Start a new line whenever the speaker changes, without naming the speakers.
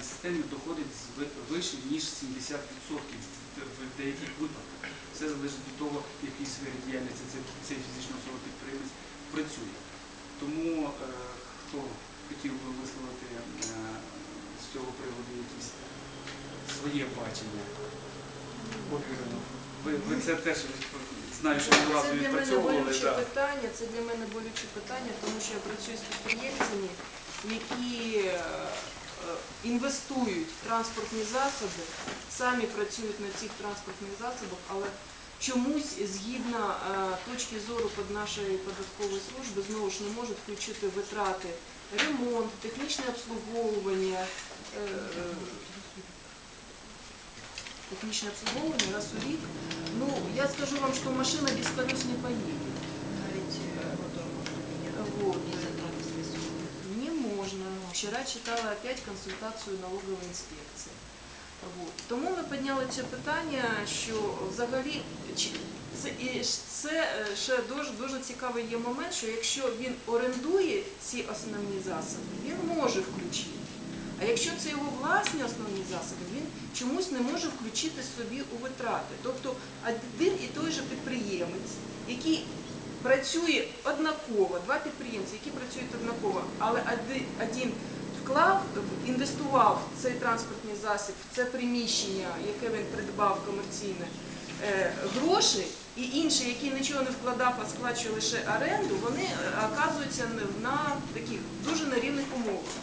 даній системі доходить вище ніж 70% в- деяких випадках. Все залежить від того, в якій сфері діяльності цей, цей фізична особа підприємець працює. Тому е, хто хотів би висловити е, з цього приводу якісь своє бачення? Ви, ви це теж знаю, що ви разу
Це для мене
відпрацьовували.
болюче
да.
питання, це для мене болюче питання, тому що я працюю з підприємцями, які е, е, інвестують в транспортні засоби, самі працюють на цих транспортних засобах, але чомусь згідно е, точки зору під нашої податкової служби знову ж не можуть включити витрати ремонт, технічне обслуговування. е, е, Технічне обслуговування раз у рік. Ну, я скажу вам, что машина без колес не поедет. Вот. Не Вчера читала опять консультацію налогової інспекції. Вот. Тому ми підняли це питання, що взагалі це, це е, ще дуже, дуже цікавий є момент, що якщо він орендує ці основні засоби, він може включити. А якщо це його власні основні засоби, він чомусь не може включити собі у витрати. Тобто один і той же підприємець, який працює однаково, два підприємці, які працюють однаково, але оди- один вклав, інвестував цей транспортний засіб, в це приміщення, яке він придбав комерційне, е, гроші, і інші, який нічого не вкладав, а сплачує лише оренду, вони е, оказуються на таких дуже нерівних умовах.